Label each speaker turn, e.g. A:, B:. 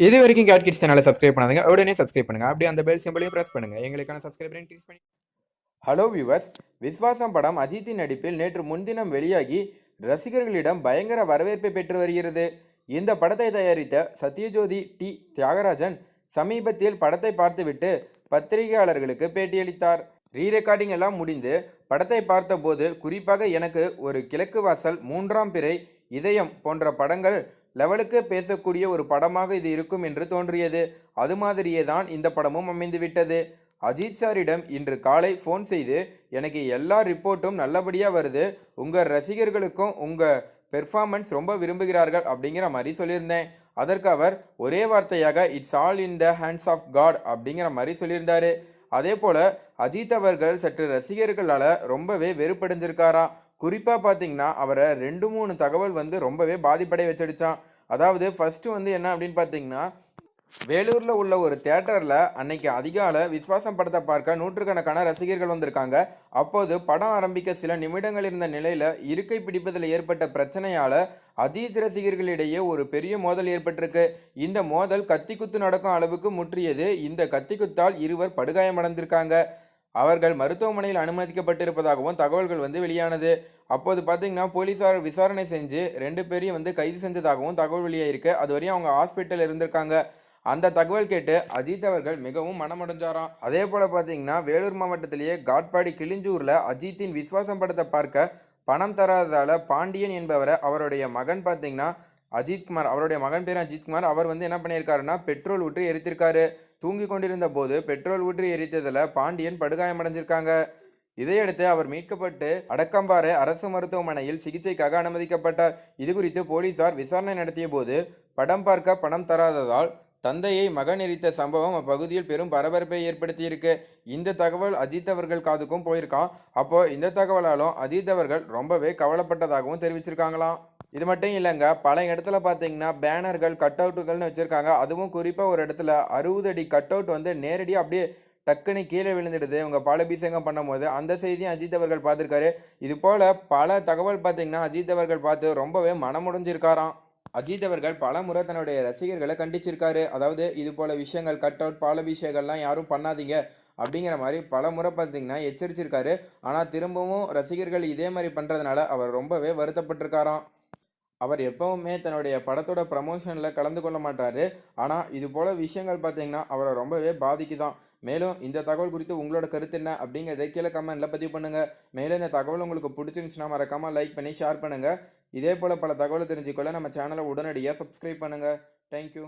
A: இது வரைக்கும் cat kids சேனலை சப்ஸ்கிரைப் பண்ணாதுங்க. உடனே சப்ஸ்கிரைப் பண்ணுங்கள் அப்படியே அந்த பெல் சிம்பிளையும் பிரஸ் பண்ணுங்கள் எங்களுக்கான சப்ஸ்கிரைபர் இன்க்ரீஸ் பண்ணி ஹலோ வியூவர்ஸ் விஸ்வாசம் படம் அஜித்தின் நடிப்பில் நேற்று முன்தினம் வெளியாகி ரசிகர்களிடம் பயங்கர வரவேற்பை பெற்று வருகிறது. இந்த படத்தை தயாரித்த சத்யஜோதி டி. தியாகராஜன் சமீபத்தில் படத்தை பார்த்துவிட்டு பத்திரிகையாளர்களுக்கு பேட்டியளித்தார். ரீ ரெக்கார்டிங் எல்லாம் முடிந்து படத்தை பார்த்தபோது குறிப்பாக எனக்கு ஒரு கிழக்கு வாசல் மூன்றாம் பிறை இதயம் போன்ற படங்கள் லெவலுக்கு பேசக்கூடிய ஒரு படமாக இது இருக்கும் என்று தோன்றியது. அது மாதிரியே தான் இந்த படமும் அமைந்துவிட்டது அஜித் சாரிடம் இன்று காலை ஃபோன் செய்து எனக்கு எல்லா ரிப்போர்ட்டும் நல்லபடியாக வருது. உங்கள் ரசிகர்களுக்கும் உங்கள் பெர்ஃபார்மன்ஸ் ரொம்ப விரும்புகிறார்கள் அப்படிங்கிற மாதிரி சொல்லியிருந்தேன். அதற்கு அவர் ஒரே வார்த்தையாக it's all in the hands of God அப்படிங்கிற மாதிரி சொல்லியிருந்தாரு. அதே போல் அஜித் அவர்கள் சற்று ரசிகர்களால் ரொம்பவே வெறுப்படைஞ்சிருக்காராம் குறிப்பாக பார்த்தீங்கன்னா அவரை ரெண்டு மூணு தகவல் வந்து ரொம்பவே பாதிப்படைய வச்சிடுச்சான் அதாவது ஃபஸ்ட்டு வந்து என்ன அப்படின்னு பார்த்தீங்கன்னா வேலூரில் உள்ள ஒரு தேட்டரில் அன்னைக்கு அதிகாலை விஸ்வாசம் படத்தை பார்க்க நூற்றுக்கணக்கான ரசிகர்கள் வந்திருக்காங்க. அப்போது படம் ஆரம்பிக்க சில நிமிடங்கள் இருந்த நிலையில் இருக்கை பிடிப்பதில் ஏற்பட்ட பிரச்சனையால் அஜித் ரசிகர்களிடையே ஒரு பெரிய மோதல் ஏற்பட்டிருக்கு. இந்த மோதல் கத்திக்குத்து நடக்கும் அளவுக்கு முற்றியது. இந்த கத்திக்குத்தால் இருவர் படுகாயமடைந்திருக்காங்க. அவர்கள் மருத்துவமனையில் அனுமதிக்கப்பட்டிருப்பதாகவும் தகவல்கள் வந்து வெளியானது. அப்போது பார்த்தீங்கன்னா போலீஸார் விசாரணை செஞ்சு ரெண்டு பேரையும் வந்து கைது செஞ்சதாகவும் தகவல் வெளியாயிருக்கு. அது வரையும் அவங்க ஹாஸ்பிட்டல் இருந்திருக்காங்க. அந்த தகவல் கேட்டு அஜித் அவர்கள் மிகவும் மனமடைஞ்சாராம். அதே போல் பார்த்தீங்கன்னா வேலூர் மாவட்டத்திலேயே காட்பாடி கிளிஞ்சூரில் அஜித்தின் விஸ்வாசம் படத்தை பார்க்க பணம் தராததால் பாண்டியன் என்பவரை அவருடைய மகன் பார்த்தீங்கன்னா அஜித்குமார் அவருடைய மகன் பேர் அஜித்குமார் அவர் வந்து என்ன பண்ணியிருக்காருன்னா பெட்ரோல் ஊற்றி எரித்திருக்காரு. தூங்கி கொண்டிருந்த போது பெட்ரோல் ஊற்றி எரித்ததில் பாண்டியன் படுகாயமடைஞ்சிருக்காங்க இதையடுத்து அவர் மீட்கப்பட்டு அடக்கம்பாறை அரசு மருத்துவமனையில் சிகிச்சைக்காக அனுமதிக்கப்பட்டார். இது குறித்து போலீசார் விசாரணை நடத்திய போது படம் பார்க்க பணம் தராததால் தந்தையை மகன் எரித்த சம்பவம் அப்பகுதியில் பெரும் பரபரப்பை ஏற்படுத்தியிருக்கு. இந்த தகவல் அஜித் அவர்கள் காதுக்கும் போயிருக்கான் அப்போ இந்த தகவலாலும் அஜித் அவர்கள் ரொம்பவே கவலைப்பட்டதாகவும் தெரிவிச்சிருக்காங்களாம் இது மட்டும் இல்லைங்க பல இடத்துல பார்த்தீங்கன்னா பேனர்கள் கட் அவுட்டுகள்னு வச்சுருக்காங்க. அதுவும் குறிப்பாக ஒரு இடத்துல அறுபது அடி கட் அவுட் வந்து நேரடியாக அப்படியே டக்குன்னு கீழே விழுந்துடுது. இவங்க பாலபிஷேகம் பண்ணும்போது அந்த செய்தியும் அஜித் அவர்கள் பார்த்துருக்காரு. இது போல் பல தகவல் பார்த்தீங்கன்னா அஜித் அவர்கள் பார்த்து ரொம்பவே மனமுடைஞ்சிருக்காராம். அஜித் அவர்கள் பல முறை தன்னுடைய ரசிகர்களை கண்டிச்சிருக்காரு. அதாவது இது போல விஷயங்கள் கட் அவுட் பாலபிஷேகம்லாம் யாரும் பண்ணாதீங்க அப்படிங்கிற மாதிரி பல முறை பார்த்தீங்கன்னா எச்சரிச்சிருக்காரு. ஆனால் திரும்பவும் ரசிகர்கள் இதே மாதிரி பண்ணுறதுனால அவர் ரொம்பவே வருத்தப்பட்டிருக்காராம். அவர் எப்பவுமே தன்னுடைய படத்தோட ப்ரமோஷனில் கலந்து கொள்ள மாட்டார். ஆனால் இது போல் விஷயங்கள் பார்த்தீங்கன்னா அவரை ரொம்பவே பாதிக்குதான். மேலும் இந்த தகவல் குறித்து உங்களோட கருத்து என்ன அப்படிங்கிறத கீழே கமெண்ட்டில் பதிவு பண்ணுங்கள் மேலும் இந்த தகவல் உங்களுக்கு பிடிச்சிருந்துச்சுன்னா மறக்காமல் லைக் பண்ணி ஷேர் பண்ணுங்கள் இதே போல் பல தகவலை தெரிஞ்சுக்கொள்ள நம்ம சேனலை உடனடியாக சப்ஸ்கிரைப் பண்ணுங்கள் தேங்க்யூ